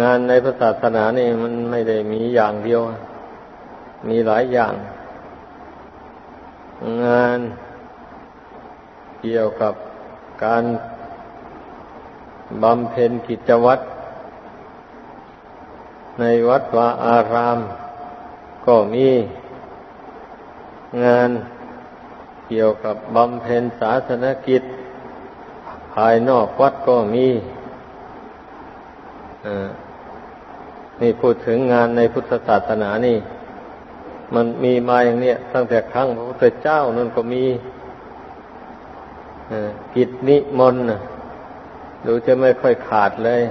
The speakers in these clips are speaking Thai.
งานในพระศาสนานี่มันไม่ได้มีอย่างเดียว มีหลายอย่าง งานเกี่ยวกับการบำเพ็ญกิจวัตร ในวัดวาอาราม ก็มีงานเกี่ยวกับบำเพ็ญศาสนกิจ ภายนอกวัดก็มี นี่พูดถึงงานในพุทธศาสนานี่ มันมีมาอย่างเนี้ยตั้งแต่ครั้งพระพุทธเจ้านั่นก็มีกิจนิมนต์ดูจะไม่ค่อยขาดเลย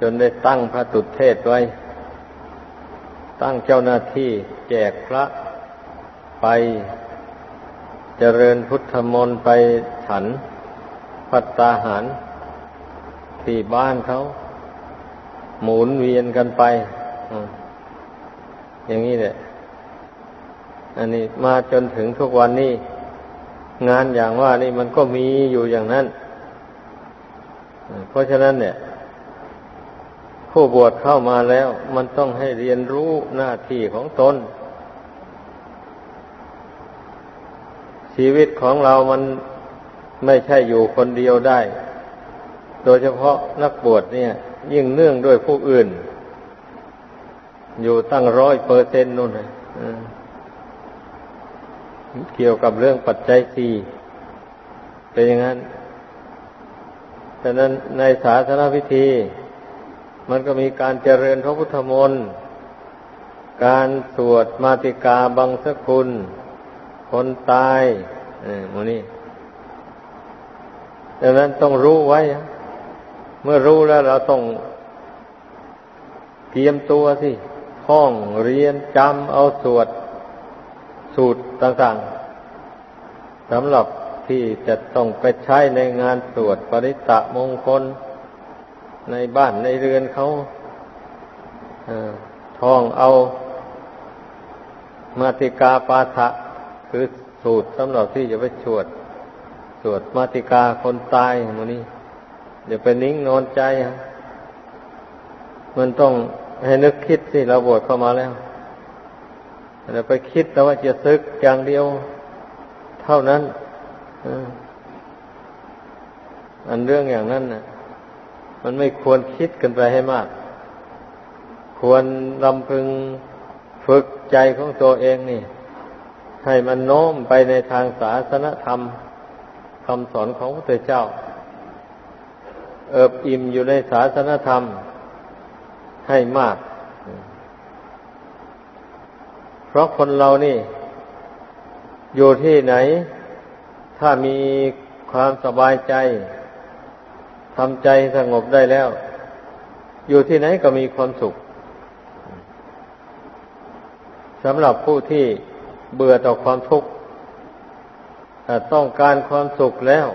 จนได้ตั้งพระตุเทศไว้ ตั้งเจ้าหน้าที่แจกพระไปเจริญพุทธมนต์ไปฉันพัตตาหารที่บ้านเขา หมุนเวียนกันไปอย่างนี้แหละ อันนี้มาจนถึงทุกวันนี้ งานอย่างว่านี่มันก็มีอยู่อย่างนั้น เพราะฉะนั้นเนี่ย ผู้บวชเข้ามาแล้ว มันต้องให้เรียนรู้หน้าที่ของตน ชีวิตของเรามันไม่ใช่อยู่คนเดียวได้ โดยเฉพาะนักบวชเนี่ย ยิ่งเนื่องด้วยผู้อื่น อยู่ตั้งร้อยเปอร์เซ็นต์นู่นนะเกี่ยวกับเรื่องปัจจัยสี่เป็นอย่างนั้นฉะนั้นในศาสนาพิธี มันก็มีการเจริญพระพุทธมนต์การสวดมาติกาบังสกุล คนตายออมนี่ดังนั้นต้องรู้ไว้ เมื่อรู้แล้วเราต้องเตรียมตัวสิห้องเรียนจำเอาสวดสูตรต่างๆสำหรับที่จะต้องไปใช้ในงานสวดปริตะมงคล ในบ้านในเรือนเขาท่องเอามาติกาปาฐะคือสูตรสำหรับที่จะไปสวด สวดมาติกาคนตายมันนี้ อย่าไปนิ่งนอนใจ มันต้องให้นึกคิดสิเราบวชเข้ามาแล้วอย่าไปคิดแต่ว่าจะซึกอย่างเดียว เท่านั้นอันเรื่องอย่างนั้นนะมันไม่ควรคิดกันไปให้มาก ควรลำพึงฝึกใจของตัวเองนี่ ให้มันโน้มไปในทางศาสนธรรมคำสอนของพระเจ้า เอิบอิ่มอยู่ในศาสนธรรมให้มาก เพราะคนเรานี่ อยู่ที่ไหน ถ้ามีความสบายใจทำใจสงบได้แล้ว อยู่ที่ไหนก็มีความสุขสำหรับผู้ที่เบื่อต่อความทุกข์ต้องการความสุขแล้ว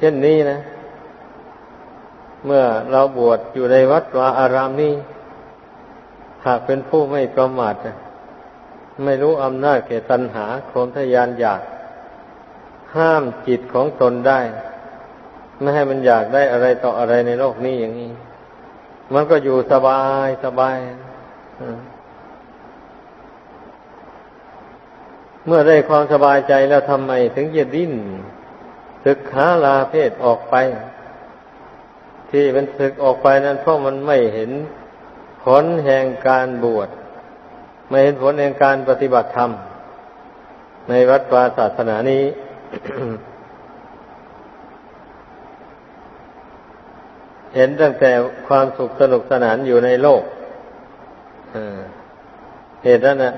เช่นนี้นะ เมื่อเราบวชอยู่ในวัดวาอารามนี้ หากเป็นผู้ไม่ประมาทไม่รู้อำนาจแก่ตัณหาโคมทยานอยาก ห้ามจิตของตนได้ ไม่ให้มันอยากได้อะไรต่ออะไรในโลกนี้อย่างนี้ มันก็อยู่สบายสบายเมื่อได้ความสบายใจแล้วทำไมถึงจะดิ้น ศึกหาลาเพศออกไป ที่มันศึกออกไปนั้นเพราะมันไม่เห็นผลแห่งการบวช ไม่เห็นผลแห่งการปฏิบัติธรรม ในวัดวาศาสนานี้เห็นตั้งแต่ความสุขสนุกสนานอยู่ในโลกเหตุนั้นนะ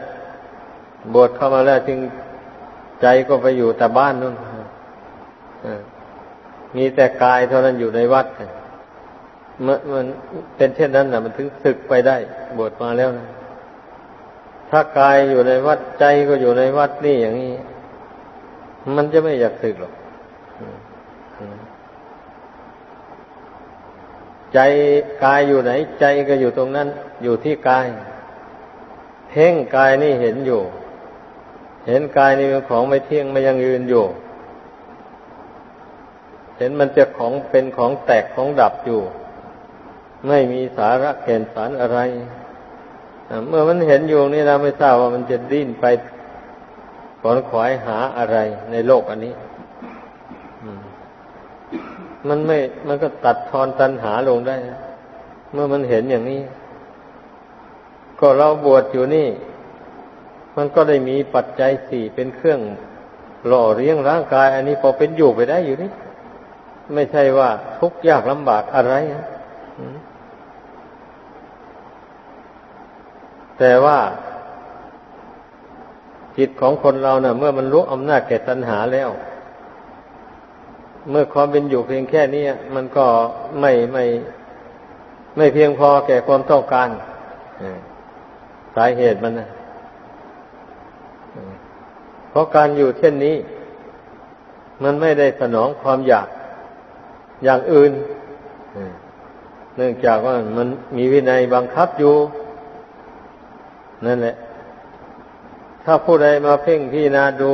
บวชเข้ามาแล้วจึงใจก็ไปอยู่แต่บ้านนู่น มีแต่กายเท่านั้นอยู่ในวัดเมื่อมันเป็นเช่นนั้นนะมันถึงศึกไปได้ บวชมาแล้วนะถ้ากายอยู่ในวัดใจก็อยู่ในวัดนี่อย่างนี้ มันจะไม่อยากศึกหรอกใจกายอยู่ไหน ใจก็อยู่ตรงนั้น อยู่ที่กาย เพ่งกายนี่เห็นอยู่ เห็นกายนี่เป็นของไม่เที่ยงไม่ยังยืนอยู่ ห็นมันจะของเป็นของแตกของดับอยู่ ไม่มีสาระแก่นสารอะไร เมื่อมันเห็นอยู่นี่เราไม่ทราบว่ามันจะดิ้นไปขอนขวายหาอะไรในโลกอันนี้มันไม่ มันก็ตัดทอนตันหาลงได้เมื่อมันเห็นอย่างนี้ ก็เราบวชอยู่นี่ มันก็ได้มีปัจจัยสี่เป็นเครื่องหล่อเลี้ยงร่างกาย อันนี้พอเป็นอยู่ไปได้อยู่นี่ ไม่ใช่ว่าทุกข์ยากลำบากอะไรนะแต่ว่า จิตของคนเราเนะ่ะ เมื่อมันรู้อำนาจแก่ตัณหาแล้ว เมื่อความเป็นอยู่เพียงแค่นี้มันก็ไม่ไม่ไม่เพียงพอแก่ความต้องการสาเหตุมันนะเพราะการอยู่เช่นนี้ มันไม่ได้สนองความอยาก อย่างอื่นเนื่องจากว่ามันมีวินัยบังคับอยู่ นั่นแหละ ถ้าผู้ใดมาเพ่งพี่นาดู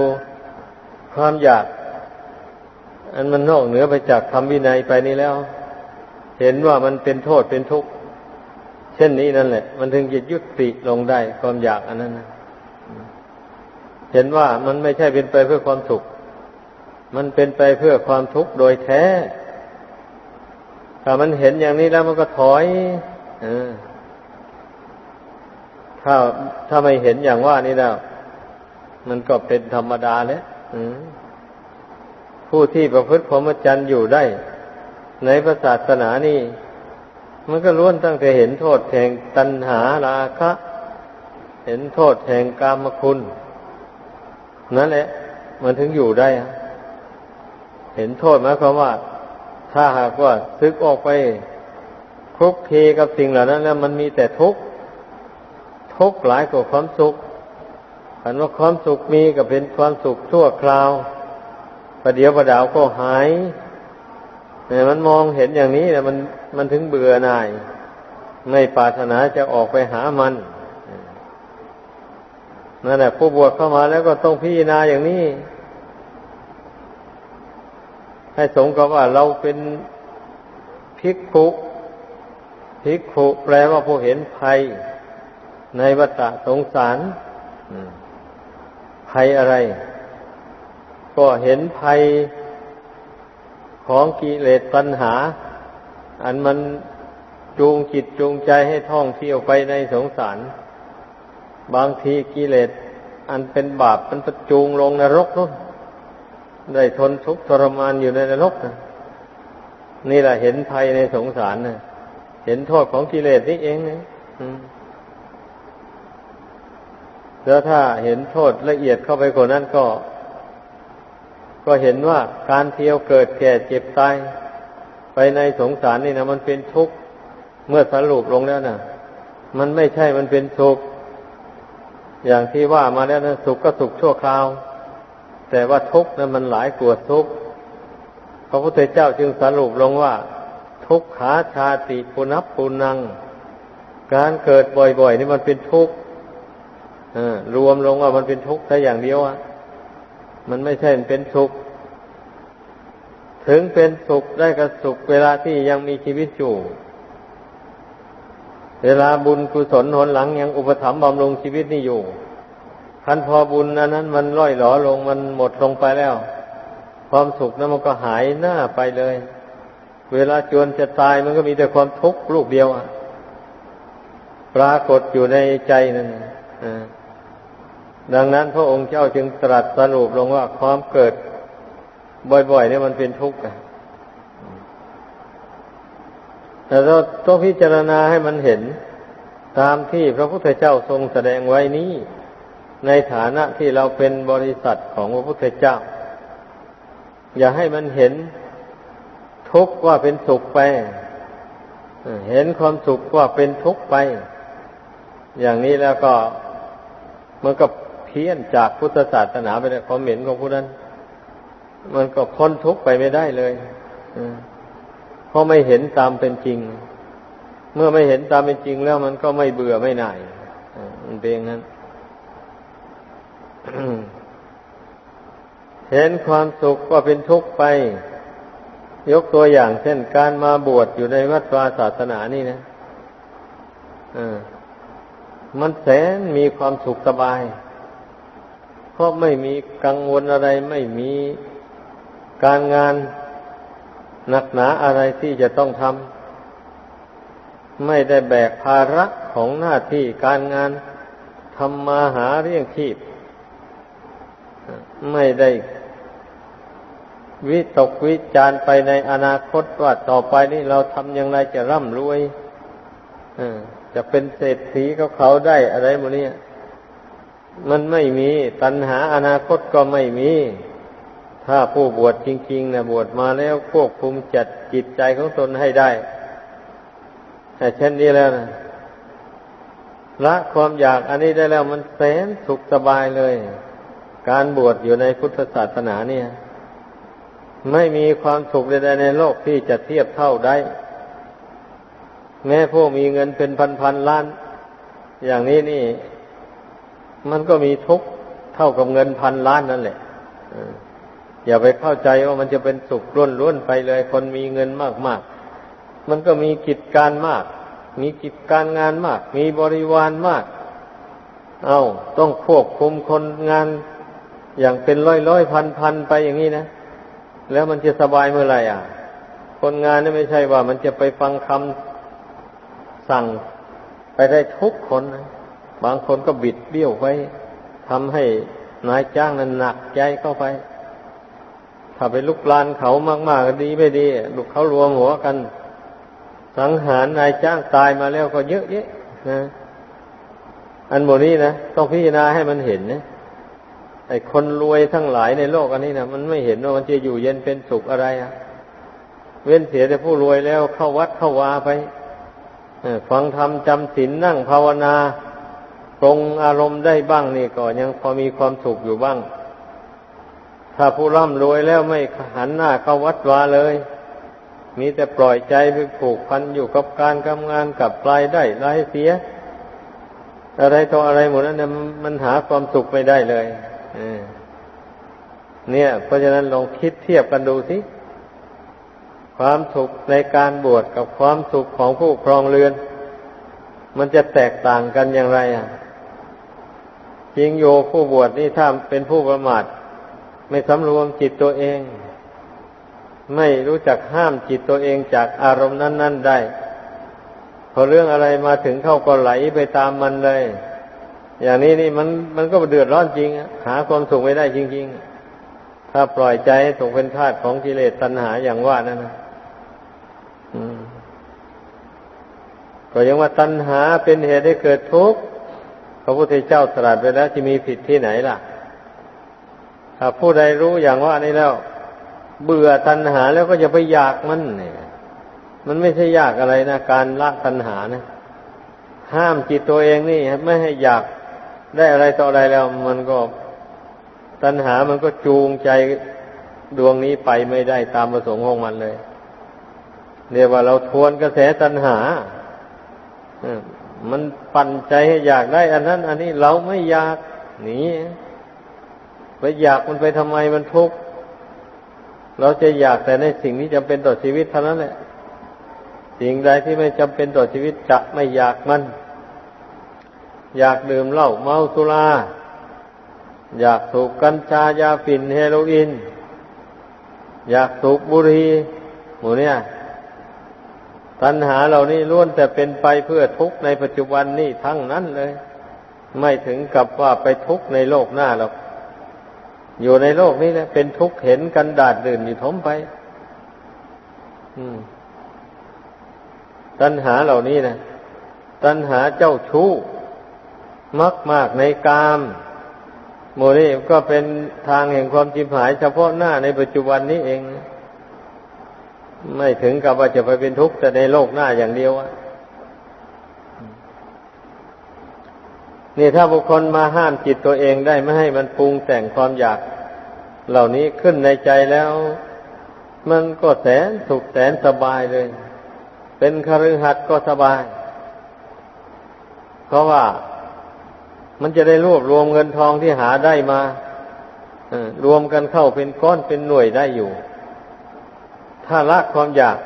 ความอยาก อันมันนอกเหนือไปจากคำวินัยไปนี้แล้ว เห็นว่ามันเป็นโทษเป็นทุกข์เช่นนี้นั่นแหละ มันถึงจะยุติลงได้ความอยากอันนั้นนะเห็นว่ามันไม่ใช่เป็นไปเพื่อความสุข มันเป็นไปเพื่อความทุกข์โดยแท้ ถ้ามันเห็นอย่างนี้แล้วมันก็ถอยอถ้าถ้าไม่เห็นอย่างว่านี้แล้ว มันก็เป็นธรรมดาแล้วผู้ที่ประพฤติพรหมจรรย์อยู่ได้ ในพระศาสนานี่มันก็ล้วนตั้งแต่เห็นโทษแห่งตัณหาราคะ เห็นโทษแห่งกามคุณ นั่นแหละ มันถึงอยู่ได้ เห็นโทษหมายความว่า ถ้าหากว่าซึกออกไปคลุกคีกับสิ่งเหล่านั้น แล้วมันมีแต่ทุกข์ทุกข์หลายกว่าความสุขอันว่าความสุขมีก็เป็นความสุขชั่วคราวประเดี๋ยวประดาวก็หายเนี่ยมันมองเห็นอย่างนี้แหละมันมันถึงเบื่อหน่าย ไม่ปรารถนาจะออกไปหามันนั่นแหละผู้บวชเข้ามาแล้วก็ต้องพิจารณาอย่างนี้ ให้สมกับว่าเราเป็นภิกขุภิกขุแปลว่าผู้เห็นภัย ในวัฏสงสารภัยอะไร ก็เห็นภัยของกิเลสตัณหา อันมันจูงจิตจูงใจให้ท่องเที่ยวไปในสงสาร บางทีกิเลสอันเป็นบาปมันประจูงลงนรกนู่น ได้ทนทุกข์ทรมานอยู่ในนรกนะนี่แหละเห็นภัยในสงสารนะเห็นโทษของกิเลสนี่เองนะแล้วถ้าเห็นโทษละเอียดเข้าไปกว่านั้นก็ ก็เห็นว่าการเที่ยวเกิดแก่เจ็บตายไปในสงสารนี่นะมันเป็นทุกข์เมื่อสรุปลงแล้วนะมันไม่ใช่มันเป็นสุขอย่างที่ว่ามาแล้วนะสุขก็สุขชั่วคราว แต่ว่าทุกข์นั้นมันหลายกว่าทุกข์พระพุทธเจ้าจึงสรุปลงว่า ทุกขาชาติปุนับปุนัง การเกิดบ่อยๆ นี่มันเป็นทุกข์รวมลงว่ามันเป็นทุกข์แค่อย่างเดียวอะมันไม่ใช่เป็นสุข ถึงเป็นสุขได้ก็สุขเวลาที่ยังมีชีวิตอยู่ เวลาบุญกุศลหนหลังยังอุปถัมภ์บำรุงชีวิตนี่อยู่ คันพอบุญนั้นนั้นมันล่อยหลอลงมันหมดลงไปแล้ว ความสุขนั้นมันก็หายหน้าไปเลย เวลาจวนจะตายมันก็มีแต่ความทุกข์ลูกเดียวอะ ปรากฏอยู่ในใจนั่นดังนั้นพระองค์เจ้าจึงตรัสสรุปลงว่าความเกิด บ่อยๆเนี่ยมันเป็นทุกข์แต่เราต้องพิจารณาให้มันเห็นตามที่พระพุทธเจ้าทรงแสดงไว้นี้ ในฐานะที่เราเป็นบริษัทของพระพุทธเจ้า อย่าให้มันเห็นทุกข์ว่าเป็นสุขไป เห็นความสุขว่าเป็นทุกข์ไป อย่างนี้แล้วก็มันก็เพี้ยนจากพุทธศาสนาไปเลยความเห็นของผู้นั้น มันก็พ้นทุกข์ไปไม่ได้เลยเพราะไม่เห็นตามเป็นจริง เมื่อไม่เห็นตามเป็นจริงแล้วมันก็ไม่เบื่อไม่หน่ายมันเป็นอย่างนั้น เห็นความสุขว่าเป็นทุกข์ไป ยกตัวอย่างเช่นการมาบวชอยู่ในวัดวาศาสนานี่นะอ่ามันแสนมีความสุขสบาย เพราะไม่มีกังวลอะไรไม่มีการงานหนักหนาอะไรที่จะต้องทำไม่ได้แบกภาระของหน้าที่การงานทำมาหาเรี่ยงชีพ ไม่ได้วิตกวิจารไปในอนาคตว่าต่อไปนี้เราทำอย่างไรจะร่ำรวยจะเป็นเศรษฐีเขาเขาได้อะไรโมเนี้มันไม่มีตัณหาอนาคตก็ไม่มี ถ้าผู้บวชจริงๆนะบวชมาแล้วควบคุมจัดจิตใจของตนให้ได้แต่เช่นนี้แล้วนะละความอยากอันนี้ได้แล้วมันแสนสุขสบายเลย การบวชอยู่ในพุทธศาสนาเนี่ย ไม่มีความสุขใดๆในโลกที่จะเทียบเท่าได้ แม้พวกมีเงินเป็นพันๆล้าน อย่างนี้นี่ มันก็มีทุกข์เท่ากับเงินพันล้านนั่นแหละอย่าไปเข้าใจว่ามันจะเป็นสุขล้วนๆไปเลย คนมีเงินมากๆ มันก็มีกิจการมาก มีกิจการงานมาก มีบริวารมาก เอาต้องควบคุมคนงาน อย่างเป็นร้อยร้อยพันพันไปอย่างนี้นะ แล้วมันจะสบายเมื่อไหร่อะ คนงานนี่ไม่ใช่ว่า มันจะไปฟังคำสั่งไปได้ทุกคนนะบางคนก็บิดเบี้ยวไปทำให้นายจ้างนั้นหนักใจเข้าไป ถ้าไปลุกลานเขามากๆก็ดีไม่ดีลูกเขารวมหัวกัน สังหารนายจ้างตายมาแล้วก็เยอะแยะนะอันโมนี้นะต้องพิจารณาให้มันเห็นนะ ไอ้คนรวยทั้งหลายในโลกอันนี้นะมันไม่เห็นว่ามันจะอยู่เย็นเป็นสุขอะไรอะเว้นเสียแต่ผู้รวยแล้วเข้าวัดเข้าวาไปฟังธรรมจำศีลนั่งภาวนาปรงอารมณ์ได้บ้างนี่ก็ยังพอมีความสุขอยู่บ้าง ถ้าผู้ร่ำรวยแล้วไม่หันหน้าเข้าวัดวาเลย มีแต่ปล่อยใจไปผูกพันอยู่กับการทำงานกับปลายได้รายเสีย อะไรต่ออะไรหมดนั้นนะมันหาความสุขไม่ได้เลย เนี่ย เพราะฉะนั้นลองคิดเทียบกันดูสิ ความสุขในการบวชกับความสุขของผู้ครองเรือน มันจะแตกต่างกันอย่างไรอะจริงโยผู้บวชนี่ถ้าเป็นผู้ประมาทไม่สำรวมจิตตัวเอง ไม่รู้จักห้ามจิตตัวเองจากอารมณ์นั้น ๆ ได้ พอเรื่องอะไรมาถึงเข้าก็ไหลไปตามมันเลย อย่างนี้นี่มันมันก็เดือดร้อนจริงหาความสุขไม่ได้จริง ๆ ถ้าปล่อยใจให้ตกเป็นทาสของกิเลสตัณหาอย่างว่านั่นนะก็ยังว่าตัณหาเป็นเหตุให้เกิดทุกข์พระพุทธเจ้าตรัสไปแล้วจะมีผิดที่ไหนล่ะ ถ้าผู้ใดรู้อย่างว่านี้แล้ว เบื่อตัณหาแล้วก็อย่าไปอยากมันเนี่ยมันไม่ใช่ยากอะไรนะ การละตัณหานะห้ามจิตตัวเองนี่ ไม่ให้อยาก ได้อะไรต่ออะไรแล้ว มันก็ตัณหามันก็จูงใจดวงนี้ไปไม่ได้ตามประสงค์ของมันเลยเรียกว่าเราทวนกระแสตัณหามันปั่นใจให้อยากได้ อันนั้น อันนี้เราไม่อยากหนีไปอยากมันไปทำไมมันทุกข์เราจะอยากแต่ในสิ่งที่จำเป็นต่อชีวิตเท่านั้นแหละ สิ่งใดที่ไม่จำเป็นต่อชีวิตจะไม่อยากมัน อยากดื่มเหล้าเมาสุรา อยากสูบกัญชายาฝิ่นเฮโรอีนอยากสูบบุหรี่หมูเนี่ย ตัณหาเหล่านี้ล้วนแต่เป็นไปเพื่อทุกข์ในปัจจุบันนี่ทั้งนั้นเลย ไม่ถึงกับว่าไปทุกข์ในโลกหน้าหรอก อยู่ในโลกนี้แหละเป็นทุกข์เห็นกันดาดดื่นอยู่ทมไปตัณหาเหล่านี้นะตัณหาเจ้าชู้ มักมากในกามโมนี่ก็เป็นทางแห่งความจิบหาย เฉพาะหน้าในปัจจุบันนี้เอง ไม่ถึงกับว่าจะไปเป็นทุกข์แต่ในโลกหน้าอย่างเดียวอะนี่ถ้าบุคคลมาห้ามจิตตัวเองได้ไม่ให้มันปรุงแต่งความอยากเหล่านี้ขึ้นในใจแล้ว มันก็แสนสุขแสนสบายเลย เป็นคฤหัสถ์ก็สบาย เพราะว่า มันจะได้รวบรวมเงินทองที่หาได้มารวมกันเข้าเป็นก้อนเป็นหน่วยได้อยู่ ถ้าละความอยาก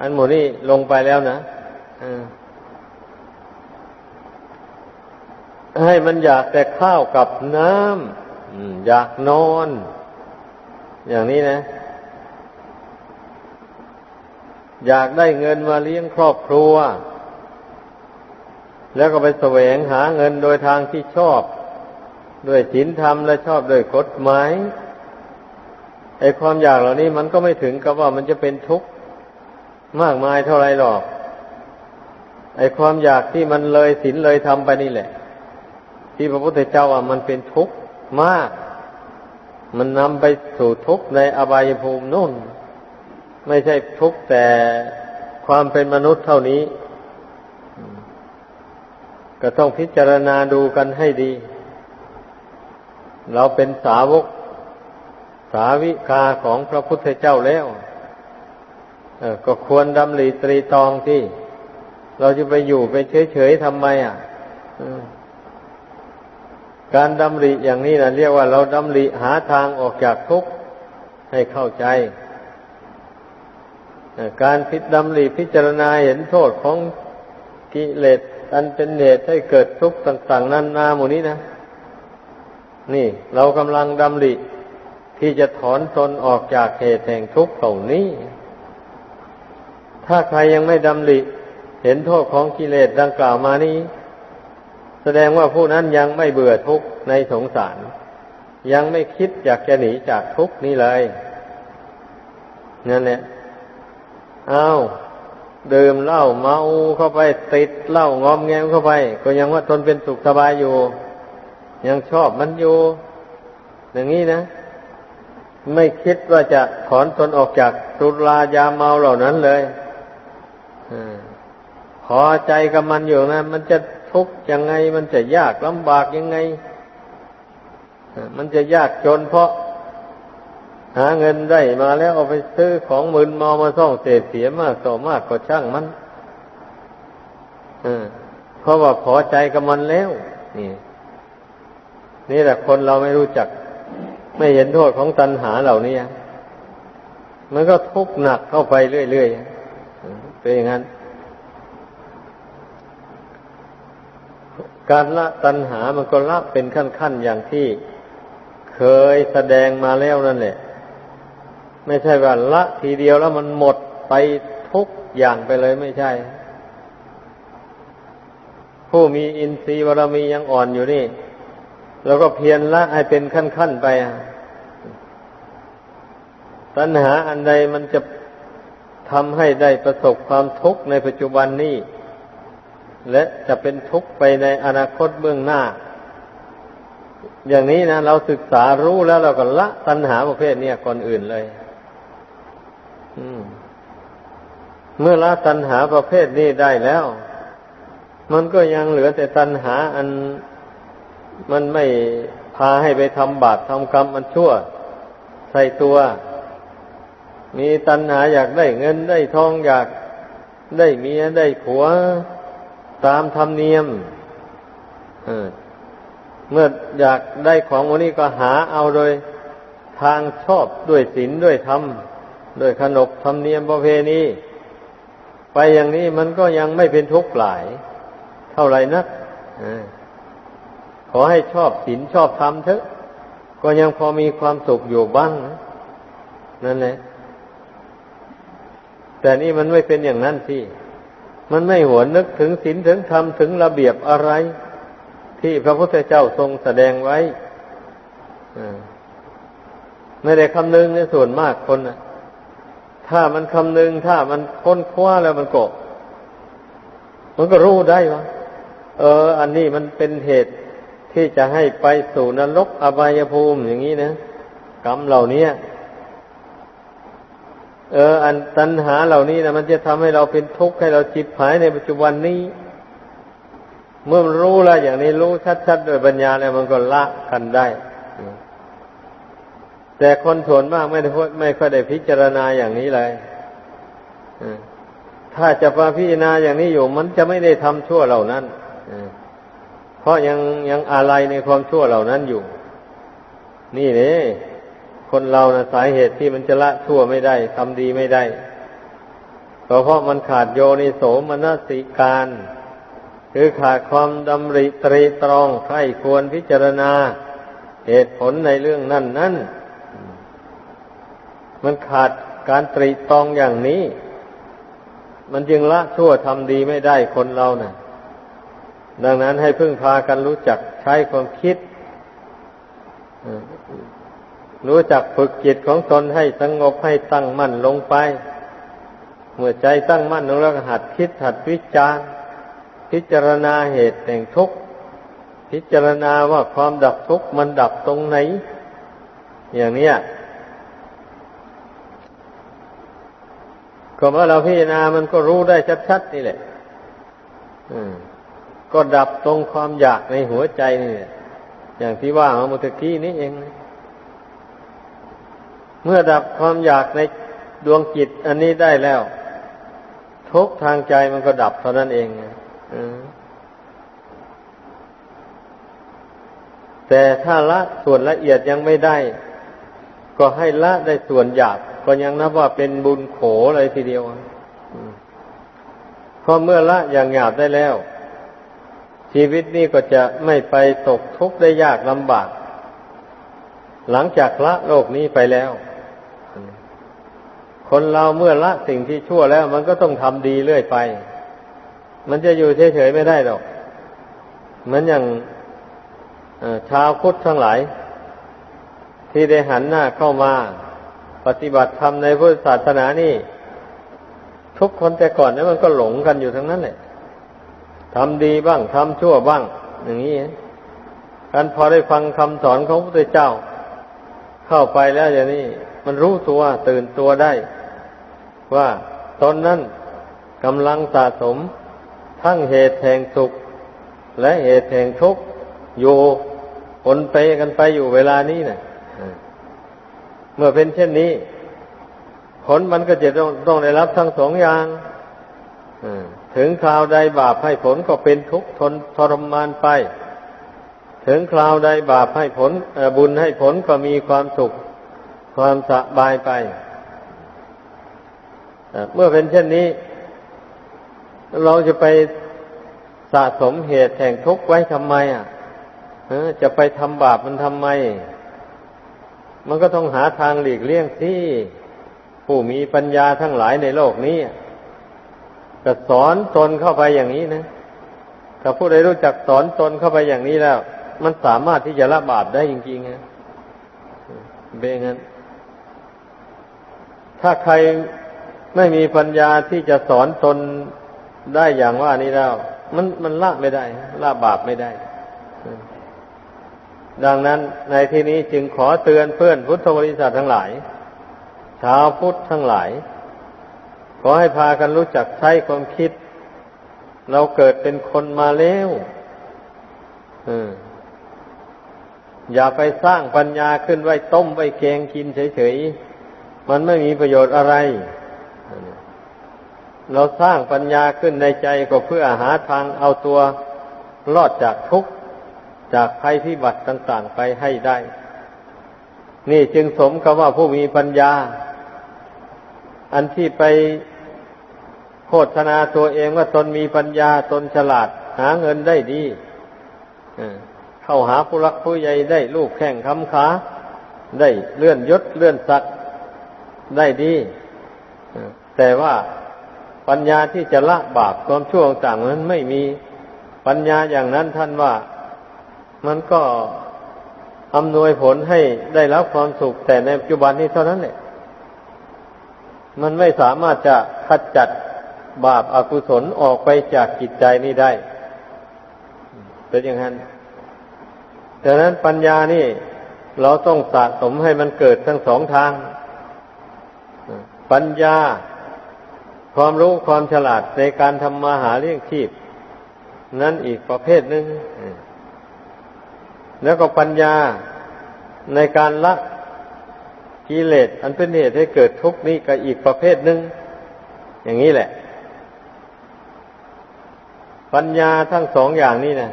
อันหมดนี้ลงไปแล้วนะอให้มันอยากแต่ข้าวกับน้ำอืมอยากนอน อย่างนี้นะ อยากได้เงินมาเลี้ยงครอบครัว แล้วก็ไปแสวงหาเงินโดยทางที่ชอบ ด้วยศีลธรรมและชอบด้วยกฎหมายไอ้ความอยากเหล่านี้มันก็ไม่ถึงกับว่ามันจะเป็นทุกข์มากมายเท่าไรหรอก ไอ้ความอยากที่มันเลยศีลเลยธรรมไปนี่แหละ ที่พระพุทธเจ้าว่ามันเป็นทุกข์มาก มันนำไปสู่ทุกข์ในอบายภูมินู่น ไม่ใช่ทุกข์แต่ความเป็นมนุษย์เท่านี้ ก็ต้องพิจารณาดูกันให้ดี เราเป็นสาวกสาวิกาของพระพุทธเจ้าแล้วก็ควรดำริตรีตองที่ เราจะไปอยู่ไปเฉยๆทำไมอะการดำริอย่างนี้นะเรียกว่าเราดำริหาทางออกจากทุกข์ให้เข้าใจ การพิดำริพิจารณาเห็นโทษของกิเลส อันเป็นเหตุให้เกิดทุกข์ต่าง ๆนั้นนาหมู่นี้นะ นี่ เรากำลังดำริที่จะถอนตนออกจากเหตุแห่งทุกข์เหล่านี้ ถ้าใครยังไม่ดำริเห็นโทษของกิเลสดังกล่าวมานี้ แสดงว่าผู้นั้นยังไม่เบื่อทุกข์ในสงสาร ยังไม่คิดอยากจะหนีจากทุกข์นี้เลยนั่นแหละอ้าว ดื่มเหล้าเมาเข้าไปติดเหล้างอมแงมเข้าไป ก็ยังว่าตนเป็นสุขสบายอยู่ ยังชอบมันอยู่ อย่างนี้นะ ไม่คิดว่าจะถอนตนออกจากสุรายาเมาเหล่านั้นเลยอพอใจกับมันอยู่นะ มันจะทุกข์ยังไง มันจะยากลำบากยังไง มันจะยากจนเพราะ หาเงินได้มาแล้วเอาไปซื้อของมึนเมามาซ่องเสียเสียมากต่อมากก็ช่างมันเพราะว่าพอใจกับมันแล้ว นี่ นี่แหละคนเราไม่รู้จัก ไม่เห็นโทษของตัณหาเหล่านี้มันก็ทุกข์หนักเข้าไปเรื่อยๆเป็นอย่างนั้น การละตัณหามันก็ละเป็นขั้นๆอย่างที่เคยแสดงมาแล้วนั่นแหละ ไม่ใช่ว่าละทีเดียวแล้วมันหมดไปทุกอย่างไปเลยไม่ใช่ ผู้มีอินทรีย์บารมียังอ่อนอยู่นี่ แล้วก็เพียรละให้เป็นขั้นๆไปตัณหาอันใดมันจะทำให้ได้ประสบความทุกข์ในปัจจุบันนี้ และจะเป็นทุกข์ไปในอนาคตเบื้องหน้า อย่างนี้นะ เราศึกษารู้แล้วเราก็ละตัณหาประเภทนี้ก่อนอื่นเลย เมื่อละตัณหาประเภทนี้ได้แล้ว มันก็ยังเหลือแต่ตัณหาอันมันไม่พาให้ไปทำบาปทำกรรมมันชั่ว ใส่ตัว มีตัณหาอยากได้เงินได้ทองอยากได้เมียได้ผัวตามธรรมเนียมเมื่ออยากได้ของวันนี้ก็หาเอาโดย ทางชอบด้วยศีลด้วยธรรม ด้วยขนบธรรมเนียมประเพณีไปอย่างนี้มันก็ยังไม่เป็นทุกข์หลาย เท่าไรนักขอให้ชอบศีลชอบธรรมเถอะ ก็ยังพอมีความสุขอยู่บ้างนั่นแหละ แต่นี่มันไม่เป็นอย่างนั้นที่ มันไม่หวนนึกถึงศีลถึงธรรมถึงระเบียบอะไร ที่พระพุทธเจ้าทรงแสดงไว้ไม่ได้คำนึงในส่วนมากคนนะ ถ้ามันคำนึง ถ้ามันค้นคว้าแล้วมันก็มันก็รู้ได้ว่าเออ อันนี้มันเป็นเหตุที่จะให้ไปสู่นรกอบายภูมิอย่างนี้นะกรรมเหล่านี้เออ อันตัณหาเหล่านี้นะมันจะทำให้เราเป็นทุกข์ให้เราจิตหายในปัจจุบันนี้ เมื่อมันรู้แล้วอย่างนี้รู้ชัดๆด้วยปัญญาแล้วมันก็ละกันได้ แต่คนส่วนมากไม่ได้ไม่ค่อยได้พิจารณาอย่างนี้เลยถ้าจะมาพิจารณาอย่างนี้อยู่ มันจะไม่ได้ทำชั่วเหล่านั้นเพราะยังยังอะไรในความชั่วเหล่านั้นอยู่ นี่เนี่ยคนเรานะสาเหตุที่มันจะละชั่วไม่ได้ทำดีไม่ได้ก็เพราะมันขาดโยนิโสมนสิการ คือขาดความดำริตรีตรองใครควรพิจารณา เหตุผลในเรื่องนั้นนั้น มันขาดการตรีตองอย่างนี้ มันจึงละชั่วทำดีไม่ได้คนเรานะ่ะ ดังนั้นให้พึ่งพากันรู้จักใช้ความคิด รู้จักฝึกจิตของตนให้สงบให้ตั้งมั่นลงไป เมื่อใจตั้งมั่นลงแล้วหัดคิดหัดวิจารณ์พิจารณาเหตุแห่งทุกข์พิจารณาว่าความดับทุกข์มันดับตรงไหน อย่างเนี้ย ก็เมื่อเราพิจารณามันก็รู้ได้ชัดๆนี่แหละก็ดับตรงความอยากในหัวใจนี่แหละอย่างที่ว่าเมื่อกี้นี้เอง เมื่อดับความอยากในดวงจิต อันนี้ได้แล้ว ทุกทางใจมันก็ดับเท่านั้นเองแต่ถ้าละส่วนละเอียดยังไม่ได้ ก็ให้ละได้ส่วนหยาบ ก็ยังนับว่าเป็นบุญโขเลยทีเดียวเพราะเมื่อละอย่างหยาบได้แล้ว ชีวิตนี้ก็จะไม่ไปตกทุกข์ได้ยากลำบาก หลังจากละโลกนี้ไปแล้ว คนเราเมื่อละสิ่งที่ชั่วแล้ว มันก็ต้องทำดีเรื่อยไป มันจะอยู่เฉยๆไม่ได้หรอก เหมือนอย่างชาวพุทธทั้งหลาย ที่ได้หันหน้าเข้ามา ปฏิบัติธรรมในพุทธศาสนานี่ ทุกคนแต่ก่อนนี่มันก็หลงกันอยู่ทั้งนั้นแหละทำดีบ้างทำชั่วบ้าง อย่างนี้การพอได้ฟังคำสอนของพระพุทธเจ้า เข้าไปแล้วอย่างนี้ มันรู้ตัวตื่นตัวได้ ว่าตนนั้นกำลังสะสม ทั้งเหตุแห่งสุข และเหตุแห่งทุกข์อยู่ปนเปกันไปอยู่เวลานี้นะ่ะ เมื่อเป็นเช่นนี้ ผลมันก็จะต้องต้องได้รับทั้งสองอย่างถึงคราวใดบาปให้ผลก็เป็นทุกข์ทนทรมานไป ถึงคราวใดบาปให้ผลบุญให้ผลก็มีความสุข ความสบายไปเมื่อเป็นเช่นนี้ เราจะไปสะสมเหตุแห่งทุกข์ไว้ทำไม อะจะไปทำบาปมันทำไม มันก็ต้องหาทางหลีกเลี่ยงที่ผู้มีปัญญาทั้งหลายในโลกนี้ก็สอนตนเข้าไปอย่างนี้นะถ้าผู้ใดรู้จักสอนตนเข้าไปอย่างนี้แล้ว มันสามารถที่จะละบาปได้จริงๆนะเบงั้น ถ้าใครไม่มีปัญญาที่จะสอนตนได้อย่างว่านี้แล้ว มันมันละไม่ได้ละบาปไม่ได้ ดังนั้นในที่นี้จึงขอเตือนเพื่อนพุทธบริษัททั้งหลาย ชาวพุทธทั้งหลาย ขอให้พากันรู้จักใช้ความคิด เราเกิดเป็นคนมาแล้วอย่าไปสร้างปัญญาขึ้นไว้ต้มไว้แกงกินเฉยๆ มันไม่มีประโยชน์อะไร เราสร้างปัญญาขึ้นในใจก็เพื่อหาทางเอาตัวรอดจากทุกข์ จากภัยพิบัติต่าง ๆ ไปให้ได้ นี่จึงสมกับว่าผู้มีปัญญา อันที่ไปโฆษณาตัวเองว่าตนมีปัญญาตนฉลาด หาเงินได้ดีเข้าหาผู้รักผู้ใหญ่ได้ลูกแข่งคำขาได้เลื่อนยศเลื่อนศักดิ์ได้ดี แต่ว่าปัญญาที่จะละบาปความชั่วต่างนั้นไม่มีปัญญาอย่างนั้นท่านว่า มันก็อำนวยผลให้ได้รับความสุข แต่ในปัจจุบันนี้เท่านั้นแหละมันไม่สามารถจะขจัดบาปอากุศลออกไปจากจิตใจนี้ได้เป็นอย่างนั้นดังนั้นปัญญานี่ เราต้องสะสมให้มันเกิดทั้งสองทาง ปัญญา ความรู้ความฉลาดในการทำมาหาเลี้ยงชีพ นั่นอีกประเภทหนึ่ง แล้วก็ปัญญาในการละกิเลสอันเป็นเหตุให้เกิดทุกข์นี้ก็อีกประเภทหนึ่งอย่างนี้แหละ ปัญญาทั้งสองอย่างนี้นะ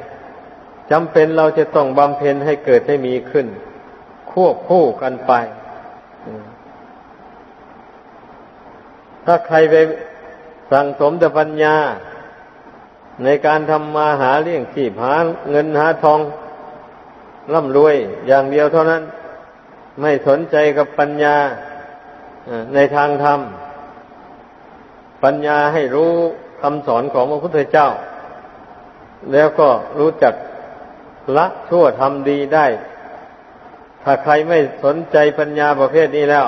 จำเป็นเราจะต้องบำเพ็ญให้เกิดให้มีขึ้น ควบคู่กันไป ถ้าใครไปสั่งสมแต่ปัญญา ในการทำมาหาเลี้ยงชีพหาเงินหาทอง ร่ำรวยอย่างเดียวเท่านั้น ไม่สนใจกับปัญญาในทางธรรม ปัญญาให้รู้คำสอนของพระพุทธเจ้า แล้วก็รู้จักละชั่วทำดีได้ ถ้าใครไม่สนใจปัญญาประเภทนี้แล้ว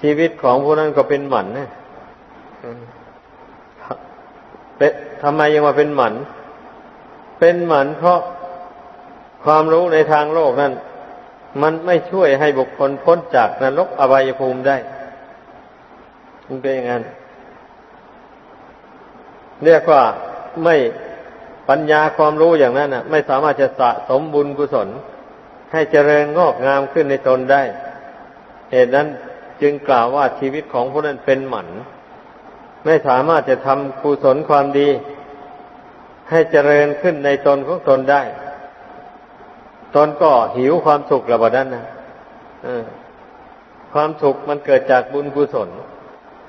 ชีวิตของผู้นั้นก็เป็นหมันนะเป็นทำไมยังมาเป็นหมัน เป็นหมันเพราะ ความรู้ในทางโลกนั้น มันไม่ช่วยให้บุคคลพ้นจากนรกอบายภูมิได้มันเป็นอย่างนั้นเรียกว่าไม่ปัญญาความรู้อย่างนั้นน่ะไม่สามารถจะสะสมบุญกุศล ให้เจริญงอกงามขึ้นในตนได้ เหตุนั้นจึงกล่าวว่าชีวิตของผู้นั้นเป็นหมัน ไม่สามารถจะทำกุศลความดี ให้เจริญขึ้นในตนของตนได้ ตนก็หิวความสุขระบานั้นนะความสุขมันเกิดจากบุญกุศล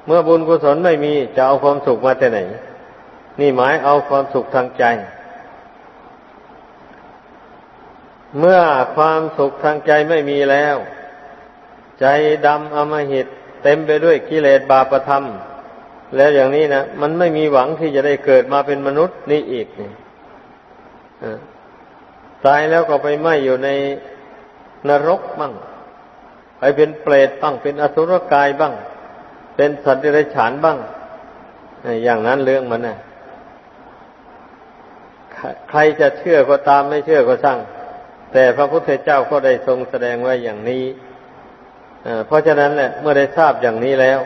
เมื่อบุญกุศลไม่มีจะเอาความสุขมาจากไหน นี่หมายเอาความสุขทางใจ เมื่อความสุขทางใจไม่มีแล้ว ใจดำอมหิตเต็มไปด้วยกิเลสบาปธรรม แล้วอย่างนี้นะมันไม่มีหวังที่จะได้เกิดมาเป็นมนุษย์นี่อีกนี่ ตายแล้วก็ไปไหมอยู่ในนรกบ้างไปเป็นเปรตบ้าง เป็นอสุรกายบ้าง เป็นสัตว์เดรัจฉานบ้างอย่างนั้นเรื่องมันนะใครจะเชื่อก็ตามไม่เชื่อก็ช่าง แต่พระพุทธเจ้าก็ได้ทรงแสดงไว้อย่างนี้เพราะฉะนั้นแหละเมื่อได้ทราบอย่างนี้แล้ว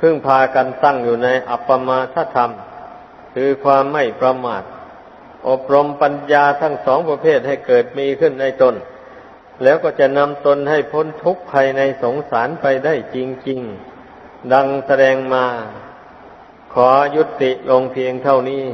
พึ่งพากันตั้งอยู่ในอัปปมาทธรรม คือความไม่ประมาท อบรมปัญญาทั้งสองประเภทให้เกิดมีขึ้นในตน แล้วก็จะนำตนให้พ้นทุกข์ภายในสงสารไปได้จริง ๆ ดังแสดงมา ขอยุติลงเพียงเท่านี้